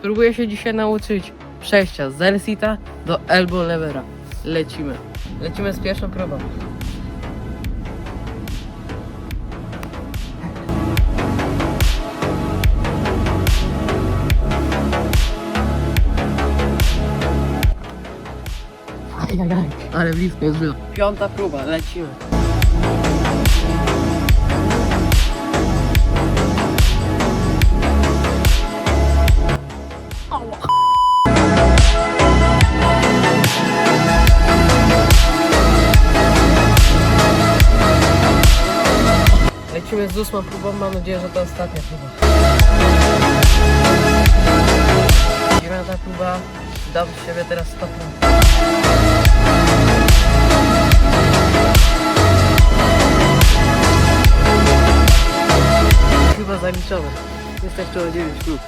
Spróbuję się dzisiaj nauczyć przejścia z Elsita do Elbow Levera. Lecimy. Lecimy z pierwszą próbą. Ale blisko jest było. Piąta próba, lecimy. Lecimy z ósmą próbą, mam nadzieję, że to ostatnia próba. Dziewiąta próba, dam siebie teraz 100 punktów. Chyba zaliczone. Jest jeszcze o 9 prób.